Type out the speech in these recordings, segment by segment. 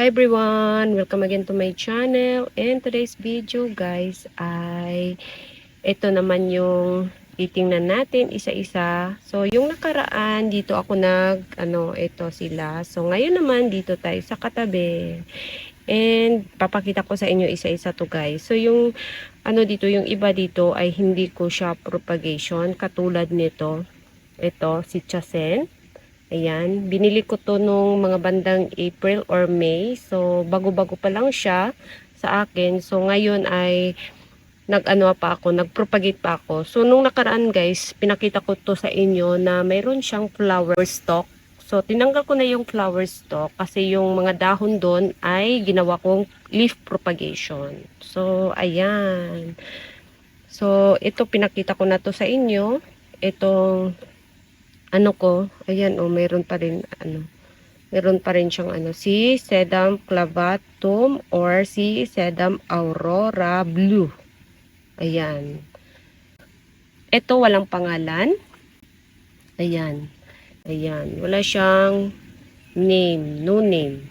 Hi everyone! Welcome again to my channel. And today's video guys ay ito naman yung titingnan natin isa-isa. So yung nakaraan dito ako nag ano ito sila. So ngayon naman dito tayo sa katabi. And papakita ko sa inyo isa-isa to guys. So yung ano dito yung iba dito ay hindi ko siya propagation katulad nito. Ito si Chasen. Ayan, binili ko to nung mga bandang April or May. So, bago-bago pa lang siya sa akin. So, ngayon ay nag-ano pa ako, nag-propagate pa ako. So, nung nakaraan guys, pinakita ko to sa inyo na mayroon siyang flower stalk. So, tinanggal ko na yung flower stalk kasi yung mga dahon doon ay ginawa kong leaf propagation. So, ayan. So, ito pinakita ko na to sa inyo. Itong ano ko, ayan oh, mayroon pa rin ano, meron pa rin siyang ano, si Sedum clavatum or si Sedum aurora blue. Ayan. Ito walang pangalan. Ayan. Ayan. Wala siyang name, no name.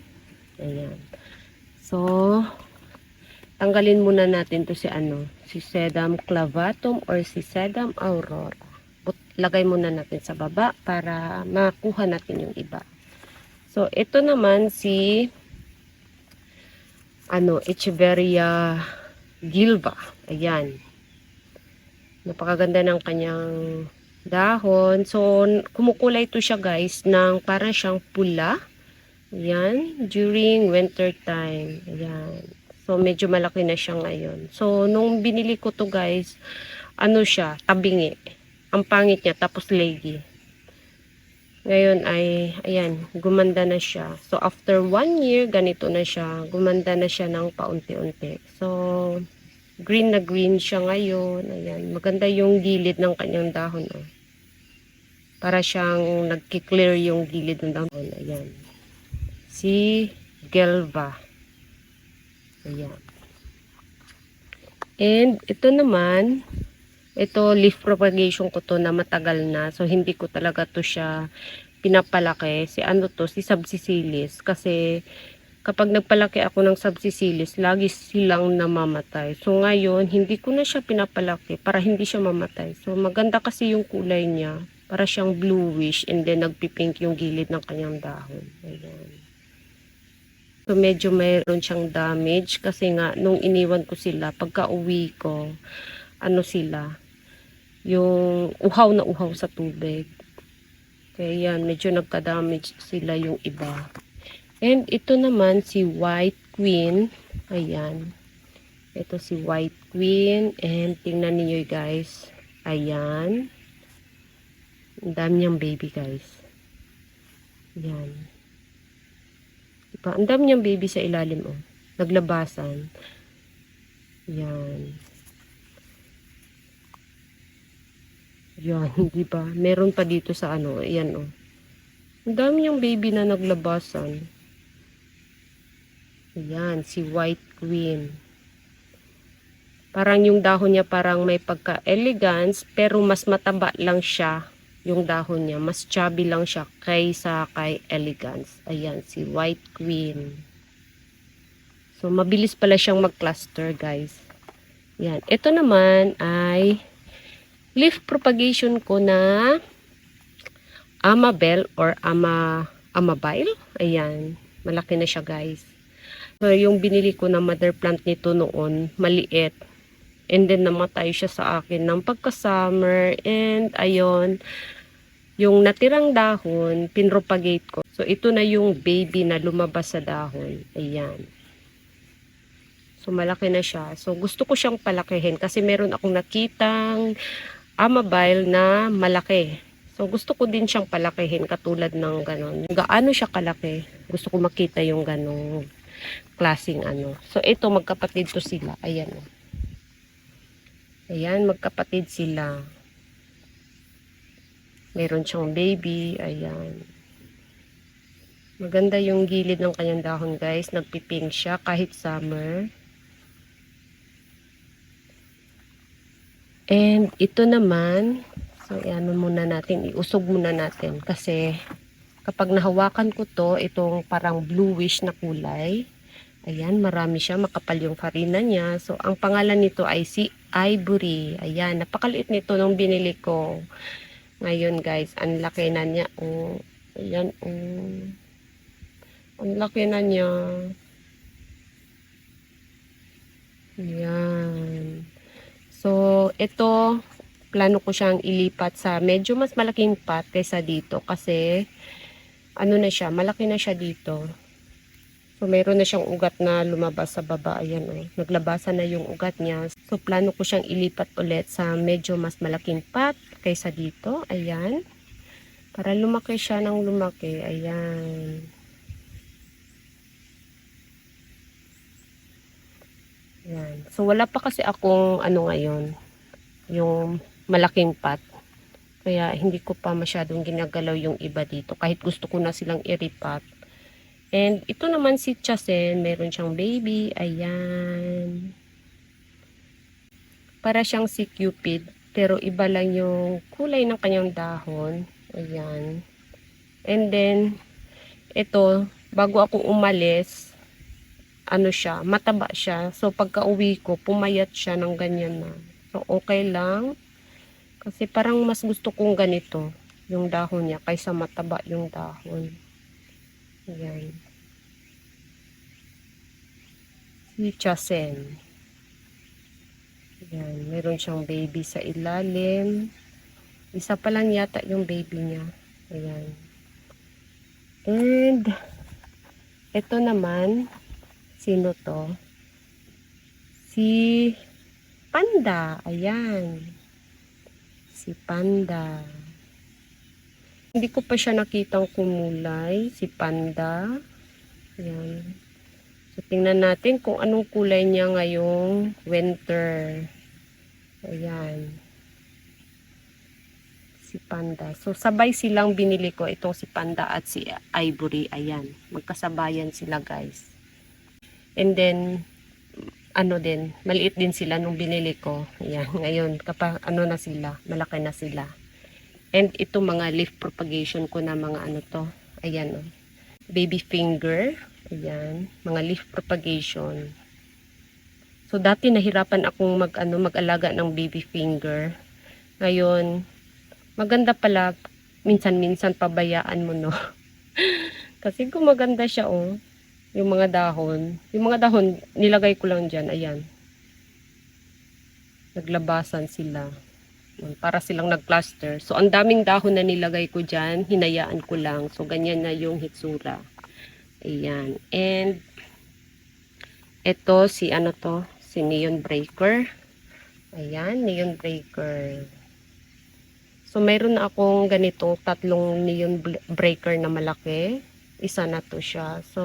Ayan. So, tanggalin muna natin to si ano, si Sedum clavatum or si Sedum aurora lagay muna natin sa baba para makuha natin yung iba. So, ito naman si ano, Echeveria gilba. Ayan. Napakaganda ng kanyang dahon. So, kumukulay ito siya guys ng parang siyang pula. Ayan. During winter time. Ayan. So, medyo malaki na siya ngayon. So, nung binili ko to guys, ano siya, tabingi ang pangit niya tapos leggy. Ngayon ay ayan gumanda na siya. So after one year ganito na siya. Gumanda na siya ng paunti-unti. So green na green siya ngayon. Ayan maganda yung gilid ng kanyang dahon oh. para siyang nagki-clear yung gilid ng dahon. Ayan. Si gelva. Ayan. And ito naman ito leaf propagation ko to na matagal na. So hindi ko talaga to siya pinapalaki. Si ano to si subsicilis kasi kapag nagpalaki ako ng subsicilis lagi silang namamatay. So ngayon hindi ko na siya pinapalaki para hindi siya mamatay. So maganda kasi yung kulay niya para siyang bluish and then nagpipink yung gilid ng kanyang dahon. Ayan. So medyo mayroon siyang damage kasi nga nung iniwan ko sila pagka uwi ko ano sila yung uhaw na uhaw sa tubig. Kaya yan, medyo nagka-damage sila yung iba. And ito naman si White Queen. Ayan. Ito si White Queen. And tingnan niyo guys. Ayan. Ang dami niyang baby guys. Ayan. Diba? Ang dami niyang baby sa ilalim oh. Naglabasan. Ayan. Yan, di ba? Meron pa dito sa ano, ayan oh. Ang dami yung baby na naglabasan. Ayan, si White Queen. Parang yung dahon niya parang may pagka-elegance, pero mas mataba lang siya yung dahon niya. Mas chubby lang siya kaysa kay elegance. Ayan, si White Queen. So, mabilis pala siyang mag-cluster, guys. Yan. Ito naman ay leaf propagation ko na Amabel or Ama Amabile. Ayan. Malaki na siya guys. So, yung binili ko na mother plant nito noon, maliit. And then namatay siya sa akin ng pagka-summer. And ayon yung natirang dahon, pinropagate ko. So, ito na yung baby na lumabas sa dahon. Ayan. So, malaki na siya. So, gusto ko siyang palakihin kasi meron akong nakitang amabile na malaki. So, gusto ko din siyang palakihin katulad ng ganon. Gaano siya kalaki? Gusto ko makita yung ganong klaseng ano. So, ito, magkapatid to sila. Ayan. oh. Ayan, magkapatid sila. Meron siyang baby. Ayan. Maganda yung gilid ng kanyang dahon, guys. Nagpipink siya kahit summer. And ito naman, so ano muna natin, iusog muna natin kasi kapag nahawakan ko to, itong parang bluish na kulay. Ayan, marami siya, makapal yung farina niya. So, ang pangalan nito ay si Ivory. Ayan, napakaliit nito nung binili ko. Ngayon guys, ang laki na niya. Oh, ayan, oh. Ang laki na niya. Ayan. So, ito, plano ko siyang ilipat sa medyo mas malaking pot kaysa dito kasi ano na siya, malaki na siya dito. So, meron na siyang ugat na lumabas sa baba. Ayan, oh. Naglabasan na yung ugat niya. So, plano ko siyang ilipat ulit sa medyo mas malaking pot kaysa dito. Ayan. Para lumaki siya ng lumaki. Ayan. Ayan. So, wala pa kasi akong ano ngayon. Yung malaking pot. Kaya, hindi ko pa masyadong ginagalaw yung iba dito. Kahit gusto ko na silang iripat. And ito naman si Chasen, meron siyang baby. Ayan. Para siyang si Cupid, pero iba lang yung kulay ng kanyang dahon. Ayan. And then, ito, bago ako umalis, ano siya, mataba siya. So, pagka uwi ko, pumayat siya ng ganyan na. So, okay lang. Kasi parang mas gusto kong ganito, yung dahon niya, kaysa mataba yung dahon. Ayan. Si Chasen. Ayan. Meron siyang baby sa ilalim. Isa pa lang yata yung baby niya. Ayan. And, ito naman, sino to? Si Panda. Ayan. Si Panda. Hindi ko pa siya nakitang kumulay. Si Panda. Ayan. So, tingnan natin kung anong kulay niya ngayong winter. Ayan. Si Panda. So, sabay silang binili ko. Itong si Panda at si Ivory. Ayan. Magkasabayan sila, guys. And then, ano din, maliit din sila nung binili ko. Ayan. Ngayon, kapag ano na sila, malaki na sila. And ito mga leaf propagation ko na mga ano to. Ayan oh. Baby finger. Ayan. Mga leaf propagation. So dati nahirapan akong mag ano mag-alaga ng baby finger. Ngayon maganda pala minsan-minsan pabayaan mo no. Kasi gumaganda siya oh. Yung mga dahon. Yung mga dahon nilagay ko lang diyan. Ayan. Naglabasan sila para silang nag-cluster. So, ang daming dahon na nilagay ko dyan, hinayaan ko lang. So, ganyan na yung hitsura. Ayan. And, ito, si ano to, si Neon Breaker. Ayan, Neon Breaker. So, mayroon akong ganitong tatlong Neon Breaker na malaki. Isa na to siya. So,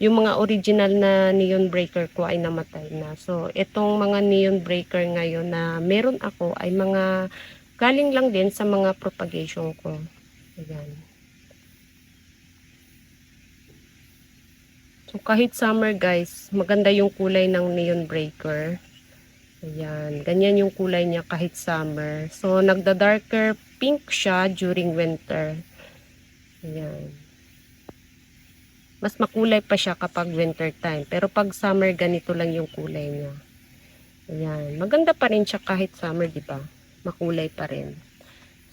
yung mga original na neon breaker ko ay namatay na. So, itong mga neon breaker ngayon na meron ako ay mga galing lang din sa mga propagation ko. Ayan. So, kahit summer guys, maganda yung kulay ng neon breaker. Ayan. Ganyan yung kulay niya kahit summer. So, nagda-darker pink siya during winter. Ayan. Mas makulay pa siya kapag winter time. Pero pag summer, ganito lang yung kulay niya. Ayan. Maganda pa rin siya kahit summer, di ba? Makulay pa rin.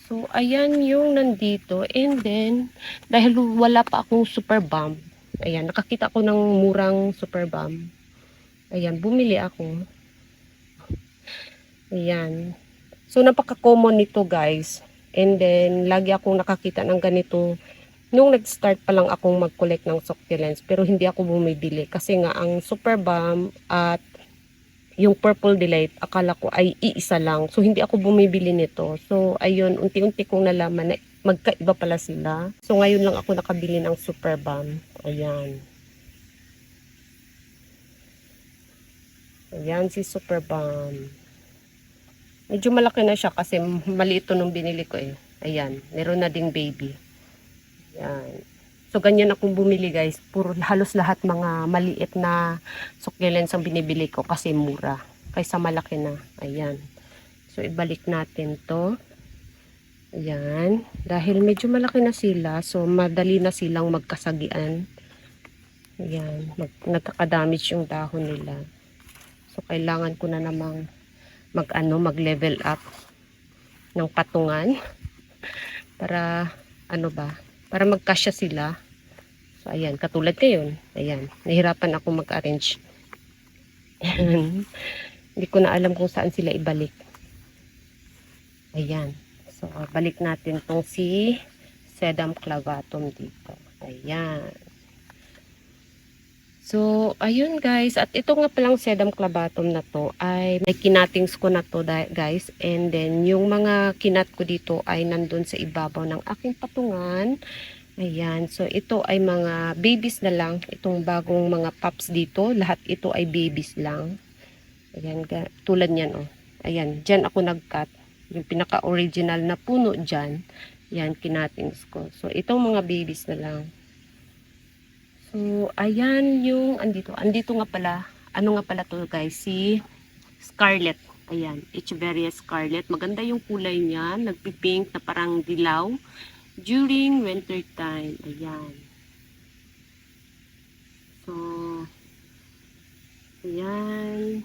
So, ayan yung nandito. And then, dahil wala pa akong super bomb, ayan, nakakita ko ng murang super bomb. Ayan, bumili ako. Ayan. So, napaka-common nito, guys. And then, lagi akong nakakita ng ganito nung nag-start pa lang akong mag-collect ng succulents pero hindi ako bumibili kasi nga ang super bomb at yung purple delight akala ko ay iisa lang. So hindi ako bumibili nito. So ayun unti-unti kong nalaman na magkaiba pala sila. So ngayon lang ako nakabili ng super bomb ayan ayan si super bomb medyo malaki na siya kasi maliit to nung binili ko eh. Ayan meron na ding baby yan. So, ganyan akong bumili guys. Puro, halos lahat mga maliit na succulents ang binibili ko kasi mura. Kaysa malaki na. Ayan. So, ibalik natin to. Ayan. Dahil medyo malaki na sila, so madali na silang magkasagian. Ayan. Mag, nagkakadamage yung dahon nila. So, kailangan ko na namang mag, ano, mag-level up ng patungan. Para, ano ba, para magkasya sila. So, ayan. Katulad ngayon. Ayan. Nahirapan ako mag-arrange. Hindi ko na alam kung saan sila ibalik. Ayan. So, balik natin tong si Sedum clavatum dito. Ayan. So, ayun guys. At ito nga palang Sedum clavatum na to ay may kinatings ko na to guys. And then, yung mga kinat ko dito ay nandun sa ibabaw ng aking patungan. Ayan. So, ito ay mga babies na lang. Itong bagong mga pups dito. Lahat ito ay babies lang. Ayan. Tulad niyan, oh. Ayan. Diyan ako nag-cut. Yung pinaka-original na puno dyan. Yan, kinatings ko. So, itong mga babies na lang. So, ayan yung andito. Andito nga pala. Ano nga pala to guys? Si Scarlet. Ayan. Echeveria Scarlet. Maganda yung kulay niya. Nagpipink na parang dilaw. During winter time. Ayan. So, ayan.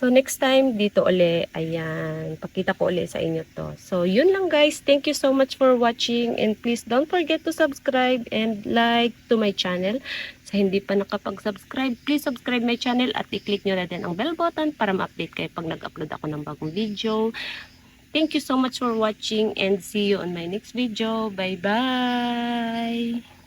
So, next time, dito uli, ayan, pakita ko uli sa inyo to. So, yun lang guys. Thank you so much for watching and please don't forget to subscribe and like to my channel. Sa hindi pa nakapag-subscribe, please subscribe my channel at i-click nyo na din ang bell button para ma-update kayo pag nag-upload ako ng bagong video. Thank you so much for watching and see you on my next video. Bye-bye!